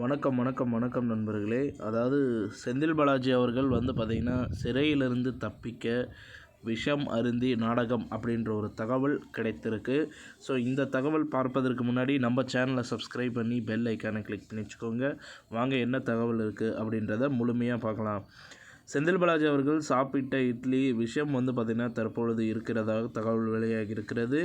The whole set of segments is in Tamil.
வணக்கம் வணக்கம் வணக்கம் நண்பர்களே. அதாவது செந்தில் பாலாஜி அவர்கள் வந்து பார்த்திங்கன்னா சிறையிலிருந்து தப்பிக்க விஷம் அருந்தி நாடகம் அப்படின்ற ஒரு தகவல் கிடைத்திருக்கு. ஸோ இந்த தகவல் பார்ப்பதற்கு முன்னாடி நம்ம சேனலை சப்ஸ்கிரைப் பண்ணி பெல் ஐக்கானை கிளிக் பண்ணி வச்சுக்கோங்க வாங்க என்ன தகவல் இருக்குது அப்படின்றத முழுமையாக பார்க்கலாம். செந்தில் பாலாஜி அவர்கள் சாப்பிட்ட இட்லி விஷயம் வந்து பார்த்திங்கன்னா தற்பொழுது இருக்கிறதாக தகவல் வெளியாகி இருக்கிறது.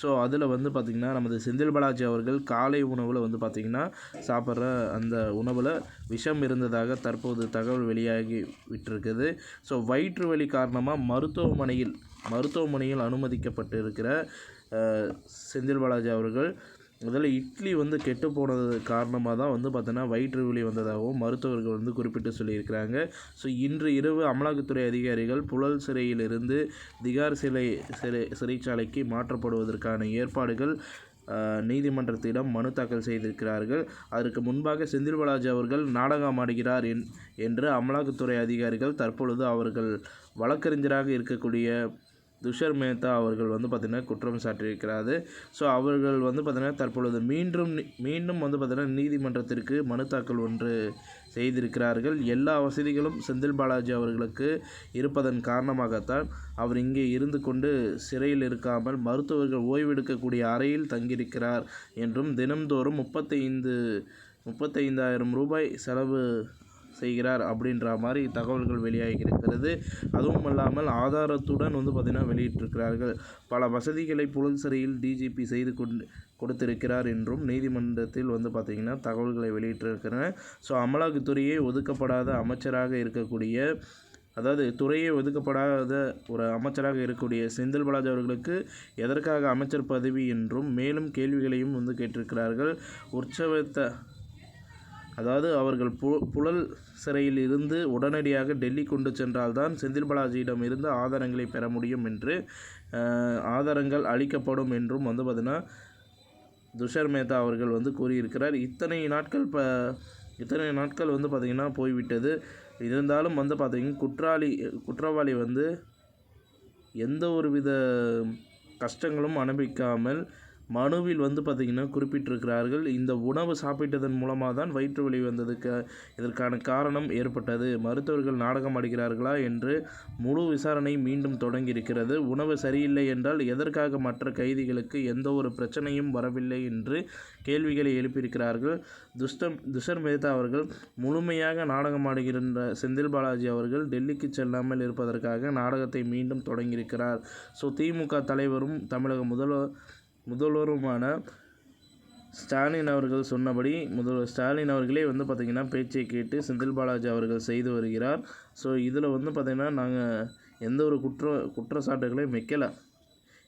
ஸோ அதில் வந்து பார்த்திங்கன்னா நமது செந்தில் பாலாஜி அவர்கள் காலை உணவில் வந்து பார்த்திங்கன்னா சாப்பிட்ற அந்த உணவில் விஷம் இருந்ததாக தற்போது தகவல் வெளியாகி விட்டிருக்குது. ஸோ வயிற்று வலி காரணமாக மருத்துவமனையில் மருத்துவமனையில் அனுமதிக்கப்பட்டு இருக்கிற செந்தில் பாலாஜி அவர்கள் முதல்ல இட்லி வந்து கெட்டு போனது காரணமாக தான் வந்து பார்த்தோன்னா வயிற்று வலி வந்ததாகவும் மருத்துவர்கள் வந்து குறிப்பிட்டு சொல்லியிருக்கிறாங்க. ஸோ இன்று இரவு அமலாக்கத்துறை அதிகாரிகள் புழல் சிறையிலிருந்து திகார் சிலை சிறை சிறைச்சாலைக்கு மாற்றப்படுவதற்கான ஏற்பாடுகள் நீதிமன்றத்திடம் மனு தாக்கல் செய்திருக்கிறார்கள். அதற்கு முன்பாக செந்தில் பாலாஜி அவர்கள் நாடகம் ஆடுகிறார் என் என்று அமலாக்கத்துறை அதிகாரிகள் தற்பொழுது அவர்கள் வழக்கறிஞராக இருக்கக்கூடிய துஷர் மேத்தா அவர்கள் வந்து பார்த்திங்கன்னா குற்றம் சாட்டியிருக்கிறாரு. ஸோ அவர்கள் வந்து பார்த்திங்கன்னா தற்பொழுது மீண்டும் மீண்டும் வந்து பார்த்திங்கன்னா நீதிமன்றத்திற்கு மனு தாக்கல் ஒன்று செய்திருக்கிறார்கள். எல்லா வசதிகளும் செந்தில் பாலாஜி அவர்களுக்கு இருப்பதன் காரணமாகத்தான் அவர் இங்கே இருந்து கொண்டு சிறையில் இருக்காமல் மருத்துவர்கள் ஓய்வெடுக்கக்கூடிய அறையில் தங்கியிருக்கிறார் என்றும் தினம்தோறும் முப்பத்தைந்து முப்பத்தைந்தாயிரம் ரூபாய் செலவு செய்கிறார் அப்படின்ற மாதிரி தகவல்கள் வெளியாகி இருக்கிறது அதுவும் இல்லாமல் ஆதாரத்துடன் வந்து பார்த்திங்கன்னா வெளியிட்டிருக்கிறார்கள். பல வசதிகளை புழல் சிறையில் டிஜிபி செய்து கொண்டு கொடுத்திருக்கிறார் என்றும் நீதிமன்றத்தில் வந்து பார்த்திங்கன்னா தகவல்களை வெளியிட்டிருக்கிறேன். ஸோ அமலாக்கத்துறையே ஒதுக்கப்படாத அமைச்சராக இருக்கக்கூடிய அதாவது துறையே ஒதுக்கப்படாத ஒரு அமைச்சராக இருக்கக்கூடிய செந்தில் பாலாஜி அவர்களுக்கு எதற்காக அமைச்சர் பதவி என்றும் மேலும் கேள்விகளையும் வந்து கேட்டிருக்கிறார்கள். உற்சவத்தை அதாவது அவர்கள் பு புழல் சிறையில் இருந்து உடனடியாக டெல்லி கொண்டு சென்றால்தான் செந்தில் பாலாஜியிடம் இருந்து ஆதாரங்களை பெற முடியும் என்று ஆதாரங்கள் அளிக்கப்படும் என்றும் வந்து பார்த்திங்கன்னா துஷர் மேத்தா அவர்கள் வந்து கூறியிருக்கிறார். இத்தனை நாட்கள் ப இத்தனை நாட்கள் வந்து பார்த்திங்கன்னா போய்விட்டது. இருந்தாலும் வந்து பார்த்திங்கன்னா குற்றாளி குற்றவாளி வந்து எந்த ஒரு வித கஷ்டங்களும் அனுபவிக்காமல் மனுவில் வந்து பார்த்திங்கன்னா குறிப்பிட்டிருக்கிறார்கள் இந்த உணவு சாப்பிட்டதன் மூலமாக தான் வயிற்று வலி வந்ததுக்கு இதற்கான காரணம் ஏற்பட்டது. மருத்துவர்கள் நாடகம் அடிக்கிறார்களா என்று முழு விசாரணை மீண்டும் தொடங்கியிருக்கிறது. உணவு சரியில்லை என்றால் எதற்காக மற்ற கைதிகளுக்கு எந்த ஒரு பிரச்சனையும் வரவில்லை என்று கேள்விகளை எழுப்பியிருக்கிறார்கள். துஷ்டம் துஷர் மேத்தா அவர்கள் முழுமையாக நாடகம் ஆடுகின்ற செந்தில் பாலாஜி அவர்கள் டெல்லிக்கு செல்லாமல் இருப்பதற்காக நாடகத்தை மீண்டும் தொடங்கியிருக்கிறார். ஸோ திமுக தலைவரும் தமிழக முதல்வர் முதல்வருமான ஸ்டாலின் அவர்கள் சொன்னபடி முதல்வர் ஸ்டாலின் அவர்களே வந்து பார்த்திங்கன்னா பேச்சை கேட்டு செந்தில் பாலாஜி அவர்கள் செய்து வருகிறார். ஸோ இதில் வந்து பார்த்திங்கன்னா நாங்கள் எந்த ஒரு குற்ற குற்றச்சாட்டுகளையும் வைக்கலை.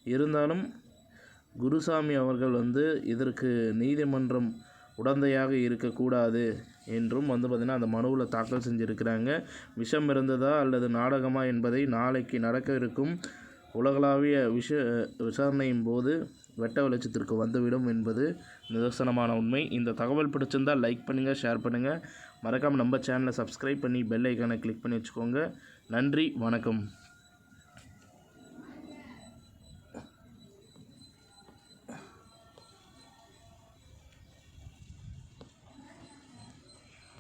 இருந்தாலும் குருசாமி அவர்கள் வந்து இதற்கு நீதிமன்றம் உடந்தையாக இருக்கக்கூடாது என்றும் வந்து பார்த்திங்கன்னா அந்த மனுவில் தாக்கல் செஞ்சுருக்கிறாங்க. விஷம் இருந்ததா அல்லது நாடகமா என்பதை நாளைக்கு நடக்க இருக்கும் உலகளாவிய விஷ விசாரணையின் போது வெட்ட வெளிச்சத்திற்கு வந்துவிடும் என்பது நிதர்சனமான உண்மை. இந்த தகவல் பிடிச்சிருந்தால் லைக் பண்ணுங்கள் ஷேர் பண்ணுங்கள் மறக்காமல் நம்ம சேனலை சப்ஸ்கிரைப் பண்ணி பெல் ஐக்கானை கிளிக் பண்ணி வச்சுக்கோங்க. நன்றி வணக்கம்.